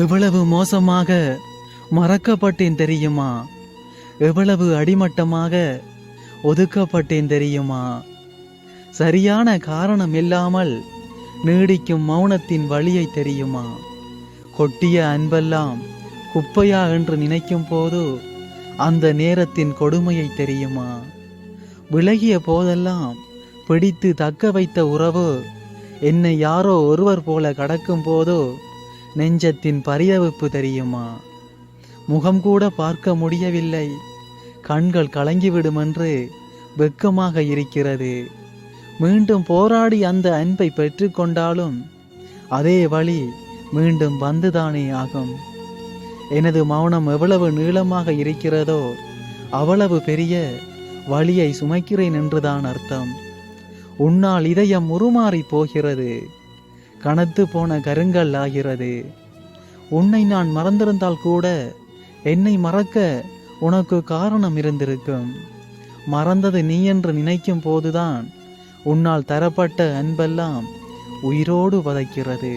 எவ்வளவு மோசமாக மறக்கப்பட்டேன் தெரியுமா? எவ்வளவு அடிமட்டமாக ஒதுக்கப்பட்டேன் தெரியுமா? சரியான காரணம் இல்லாமல் நீடிக்கும் மௌனத்தின் வழியை தெரியுமா? கொட்டிய அன்பெல்லாம் குப்பையா என்று நினைக்கும் போது அந்த நேரத்தின் கொடுமையை தெரியுமா? விலகிய போதெல்லாம் பிடித்து தக்க வைத்த உறவு என்னை யாரோ ஒருவர் போல கடக்கும் போதோ நெஞ்சத்தின் பரிதவிப்பு தெரியுமா? முகம் கூட பார்க்க முடியவில்லை. கண்கள் கலங்கிவிடும் என்று வெட்கமாக இருக்கிறது. மீண்டும் போராடி அந்த அன்பை பெற்றுக்கொண்டாலும் அதே வழி மீண்டும் வந்துதானே ஆகும். எனது மௌனம் எவ்வளவு நீளமாக இருக்கிறதோ அவ்வளவு பெரிய வழியை சுமைக்கிறேன் என்றுதான் அர்த்தம். உன்னால் இதயம் உருமாறி போகிறது. கனத்து போன கருங்கல் ஆகிறது. உன்னை நான் மறந்திருந்தால் கூட என்னை மறக்க உனக்கு காரணம் இருந்திருக்கும். மறந்தது நீ என்று நினைக்கும் போதுதான் உன்னால் தரப்பட்ட அன்பெல்லாம் உயிரோடு வதைக்கிறது.